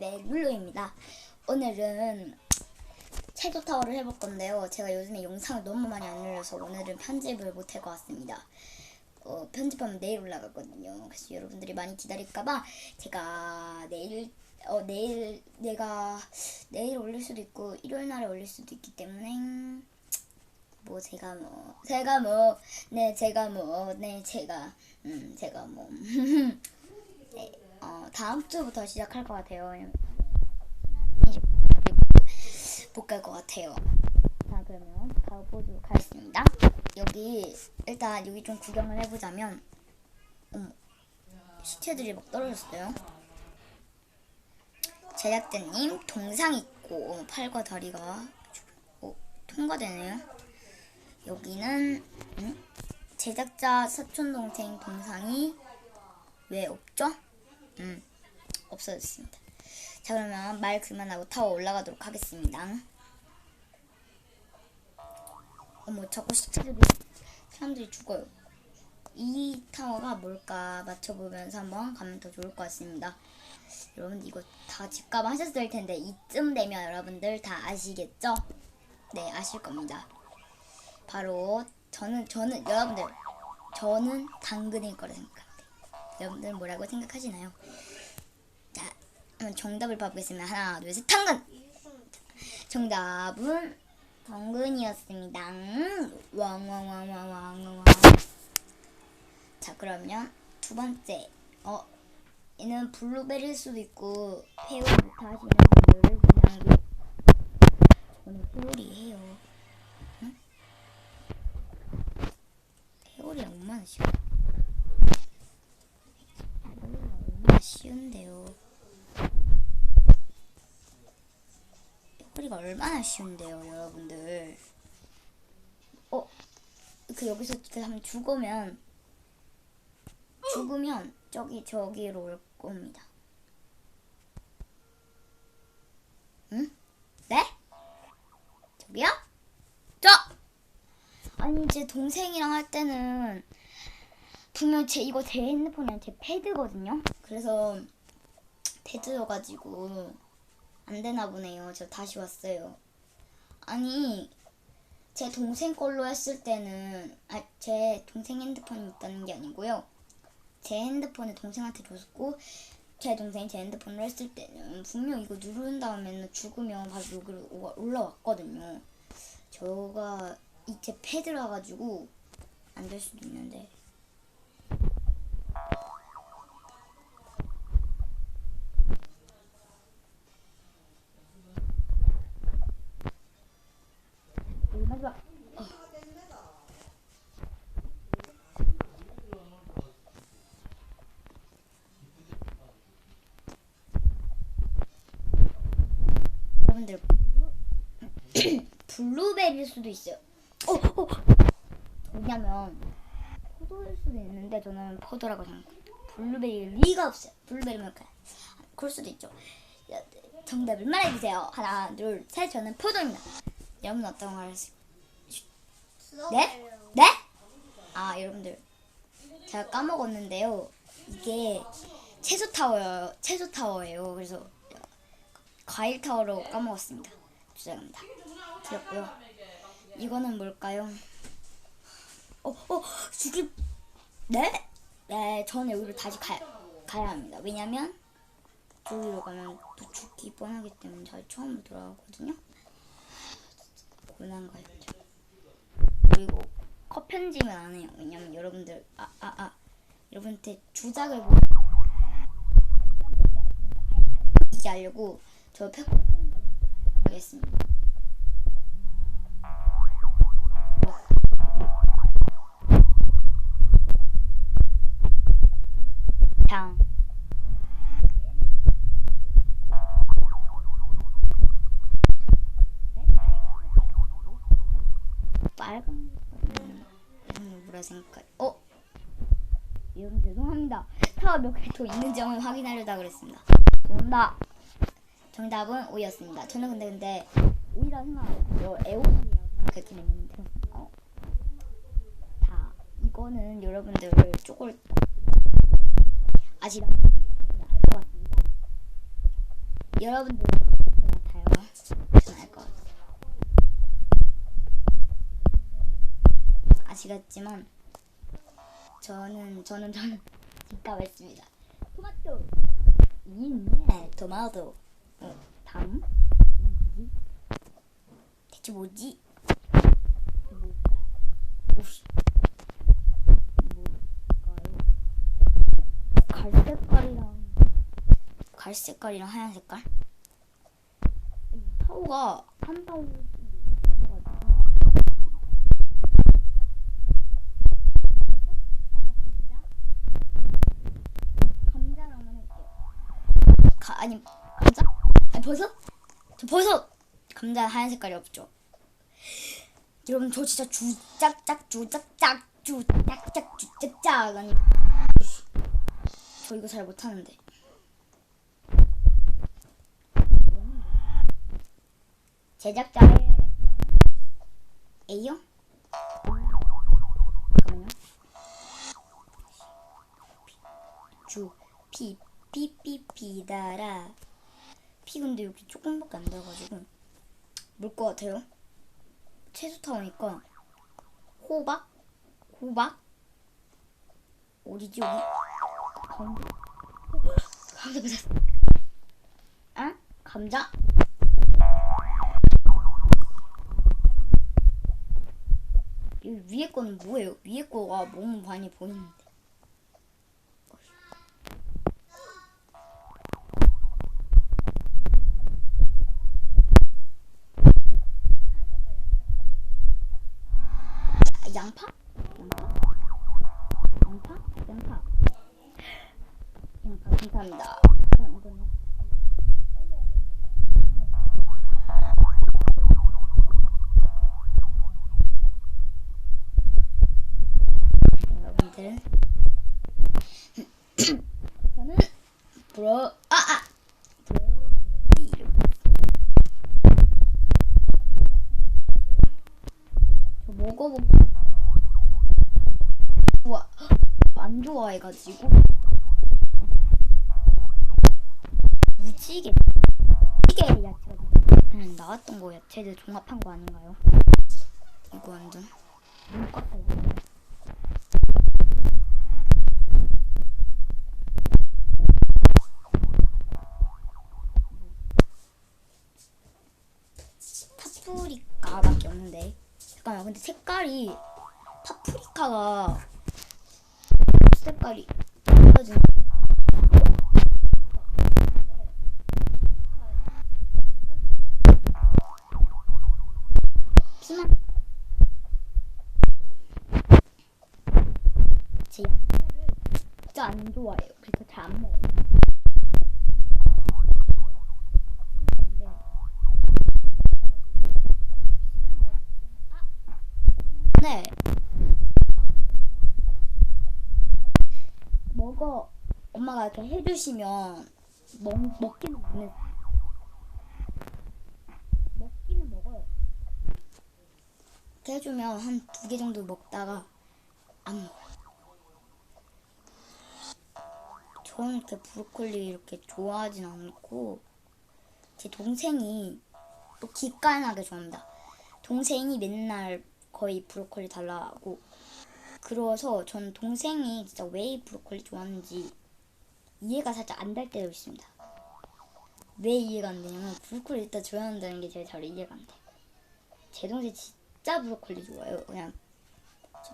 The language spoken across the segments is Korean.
네, 룰루입니다. 오늘은 채도 타워를 해볼 건데요. 제가 요즘에 영상을 너무 많이 안 올려서 오늘은 편집을 못 할 것 같습니다. 어, 편집하면 내일 올라가거든요. 그래서 여러분들이 많이 기다릴까봐 제가 내일 어 내일 내가 내일 올릴 수도 있고 일요일 날에 올릴 수도 있기 때문에 뭐 제가 뭐 제가 뭐 네 제가 뭐 네 제가 음 제가 뭐 네, 어, 다음 주부터 시작할 것 같아요. 못갈 것 같아요. 자, 그러면 가보도록 하겠습니다. 여기, 일단 여기 좀 구경을 해보자면, 어머, 시체들이 막 떨어졌어요. 제작자님, 동상 있고, 어, 팔과 다리가, 어, 통과되네요. 여기는, 음? 제작자 사촌 동생 동상이 왜 없죠? 음, 없어졌습니다. 자, 그러면 말 그만하고 타워 올라가도록 하겠습니다. 어머, 자꾸 시체들이, 사람들이 죽어요. 이 타워가 뭘까 맞춰보면서 한번 가면 더 좋을 것 같습니다. 여러분, 이거 다 집값 하셨을 텐데, 이쯤 되면 여러분들 다 아시겠죠? 네, 아실 겁니다. 바로, 저는, 저는, 여러분들, 저는 당근일 거라 생각합니다. 여러분들 뭐라고 생각하시나요? 자, 한번 정답을 봐보겠습니다. 하나, 둘, 셋, 당근! 정답은 당근이었습니다. 왕왕왕왕왕왕. 자, 그러면 두 번째. 어, 얘는 블루베리일 수도 있고 페오리부터 하시는 분들을 그냥 저는 페오리해요. 응? 페오리랑 얼마나 쉬워? 페오리가 얼마나 쉬운데요. 페오리가 얼마나 쉬운데요, 여러분들. 어, 그 여기서 그 한번 죽으면 죽으면 저기 저기로 올 겁니다. 응? 네? 저기요? 저! 아니 제 동생이랑 할 때는 분명 제 이거 제 핸드폰이랑 제 패드거든요. 그래서 패드여가지고 안 되나 보네요. 저 다시 왔어요. 아니 제 동생 걸로 했을 때는 아, 제 동생 핸드폰이 있다는 게 아니고요. 제 핸드폰을 동생한테 줬고 제 동생이 제 핸드폰으로 했을 때는 분명 이거 누른 다음에는 죽으면 바로 여기로 오- 올라왔거든요. 저가 이제 패드라 가지고 안 될 수도 있는데. 여기 마지막. 어. 여러분들 블루- 블루베리일 수도 있어요. 어, 어. 왜냐면 포도일 수도 있는데 저는 포도라고 생각해요. 블루베리일 리가 없어요. 블루베리면 그래. 그럴 수도 있죠. 야, 정답을 말해주세요. 하나, 둘, 셋. 저는 포도입니다. 여러분 어떤 걸 하시? 네? 네? 아 여러분들 제가 까먹었는데요. 이게 채소 타워요. 채소 타워예요. 그래서 과일 타워로 까먹었습니다. 죄송합니다. 드렸고요. 이거는 뭘까요? 어, 어, 죽이 네? 네, 저는 여기로 다시 가야, 가야 합니다. 왜냐면 저기로 가면 또 죽기 뻔하기 때문에 저희 처음으로 돌아가거든요. 고난가였죠. 그리고 컷 편집은 안 해요. 왜냐면 여러분들 아 아 아 여러분한테 주작을 보 이게 하려고 저 팩 하겠습니다. 빨간 음, 뭐라 생각할 어? 여러분 죄송합니다. 타워 몇 개 더 있는지 한번 확인하려다 그랬습니다. 죄송합니다 정답은 오였습니다. 저는 근데 근데 오이라 생각하고 애호박이라고 생각했긴 했는데. 어. 다 이거는 여러분들 쪼글 아시다시피 알것 같습니다. 여러분들 것 같아요. 저는 알것 같아요. 아시겠지만 저는 저는 저는 직감했습니다. 토마토 있네 토마토. 어? 대체 뭐지? 뭘까? 오씨. 뭘까요? 갈 색깔이랑 갈 색깔이랑 하얀 색깔? 이 타오가 한 타오 감자로 한번 해볼게요. 가, 아니 감자? 아니 버섯? 저 버섯! 감자 하얀 색깔이 없죠. 여러분 저 진짜 주짝짝 주짝짝 주짝짝 주짝짝 아니 저 이거 잘 못하는데. 제작자의 A요? 잠깐만요. 주, 피, 피, 피, 근데 여기 조금밖에 안 들어가지고 뭘것 같아요? 채소 타오니까 호박? 호박? 어디지 여기? 감자 감자 아? 감자? 이 위에 거는 뭐예요? 위에 거가 너무 많이 보이는데 아, 양파? 양파? 양파? 양파 양파 감사합니다 여러분들 저는 브로 아아 브로콜리 이름 저 먹어보고 좋아 안 좋아해가지고 무지개 무지개 야채가 그냥 나왔던 거 야채들 종합한 거 아닌가요? 이거 완전 눈 깎아요. 파프리카밖에 없는데 잠깐만 근데 색깔이 파프리카가 색깔이 달라진 진짜 안 좋아해요. 그래서 잘 안 먹어요. 네. 먹어. 엄마가 이렇게 해주시면 먹, 먹기는 먹는. 먹기는 먹어요. 이렇게 해주면 한 두 개 정도 먹다가 안 먹어요. 저는 이렇게 브로콜리 이렇게 좋아하진 않고 제 동생이 또 기깔나게 좋아합니다. 동생이 맨날 거의 브로콜리 달라고 그래서 전 동생이 진짜 왜 브로콜리 좋아하는지 이해가 살짝 안 될 때도 있습니다. 왜 이해가 안 되냐면 브로콜리 일단 좋아한다는 게 제일 잘 이해가 안 돼. 제 동생 진짜 브로콜리 좋아해요. 그냥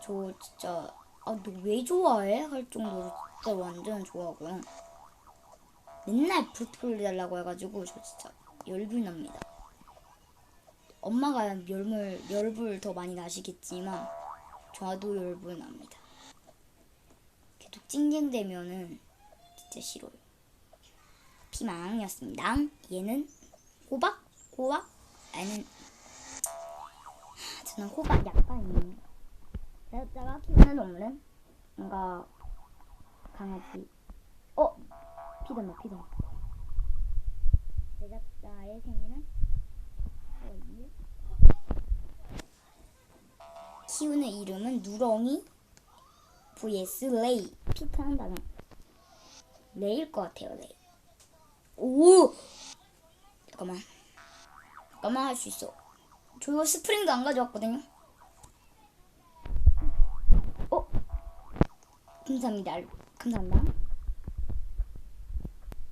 저 진짜 아 너 왜 좋아해? 할 정도로 진짜 완전 좋아하고요. 맨날 브로콜리 달라고 해가지고 저 진짜 열불 납니다. 엄마가 열물 열불 더 많이 나시겠지만 납니다. 계속 찡찡대면은 진짜 싫어요. 피망이었습니다. 얘는 호박 호박 아는 저는 호박 약간이에요. 제가 키우는 동물은 뭔가 강아지 어 피던다 피던 제작자의 생일은 4월 2일 키우는 이름은 누렁이 vs 레이 피크한다면 레이일 것 같아요 레이 오 잠깐만. 잠깐만 할 수 있어. 저 이거 스프링도 안 가져왔거든요. 어? 감사합니다. 감사합니다.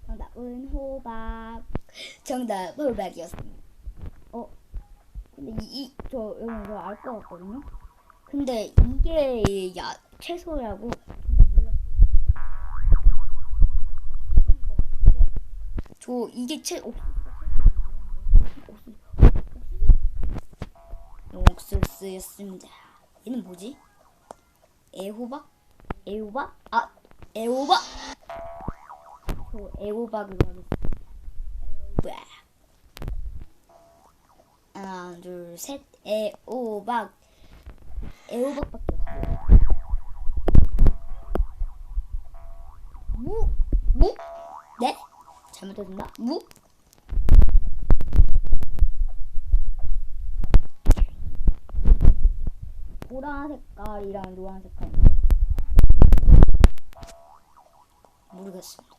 정답은 호박. 정답 호박이었습니다. 어? 근데 이, 이, 저, 여러분, 저알 것 같거든요? 근데 이게 야, 채소라고. 저, 이게 채. 옥수수였습니다. 얘는 뭐지? 애호박? 애호박? 아, 애호박! 저 애호박으로 하겠습니다. 하나, 둘, 셋, 애호박. 애호박밖에 없어요. 무, 무? 네? 잘못했나? 무? 보라 색깔이랑 노란 색깔인데 모르겠습니다.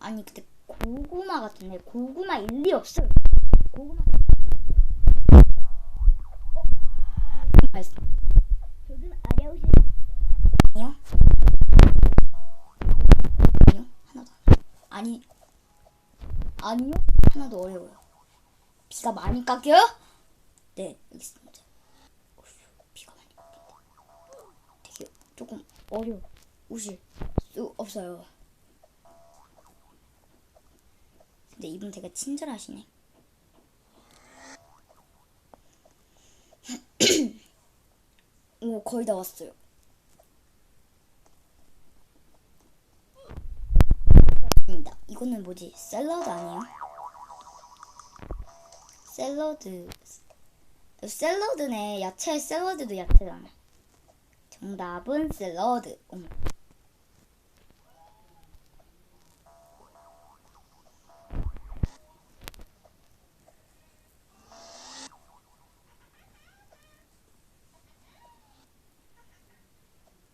아니 근데 고구마 같은데 고구마 일리 없어. 고구마. 어? 알았어. 조금 어려우신. 아니요. 아니요. 하나도 안. 아니. 아니요. 하나도 어려워요. 비가 많이 깎여요? 네. 어휴, 비가 많이 깎인다. 되게 조금 어려워. 우실 수 없어요. 근데 이분 되게 친절하시네. 오, 거의 다 왔어요. 입니다. 이거는 뭐지? 샐러드 아니에요? 샐러드. 샐러드네. 야채 샐러드도 야채잖아. 정답은 샐러드. 어머.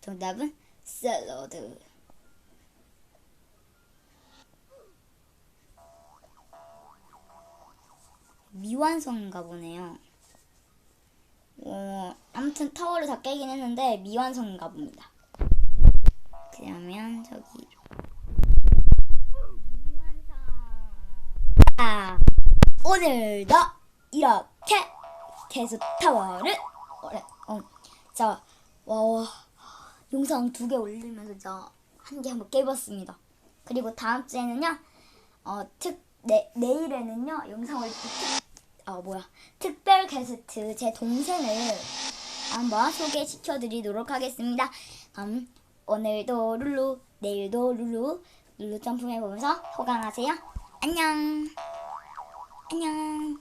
정답은 샐러드. 미완성인가 보네요. 어, 아무튼 타워를 다 깨긴 했는데 미완성인가 봅니다. 그러면 저기 미완성. 아, 오늘도 이렇게 계속 타워를 오래 어, 자, 와, 와 영상 두 개 올리면서 진짜 한 개 한번 깨봤습니다. 그리고 다음 주에는요, 어, 특, 내, 내일에는요, 영상을 특, 아, 뭐야, 특별 게스트 제 동생을 한번 소개시켜 드리도록 하겠습니다. 그럼 오늘도 룰루, 내일도 룰루, 룰루 점프해 보면서 호강하세요. 안녕. 안녕.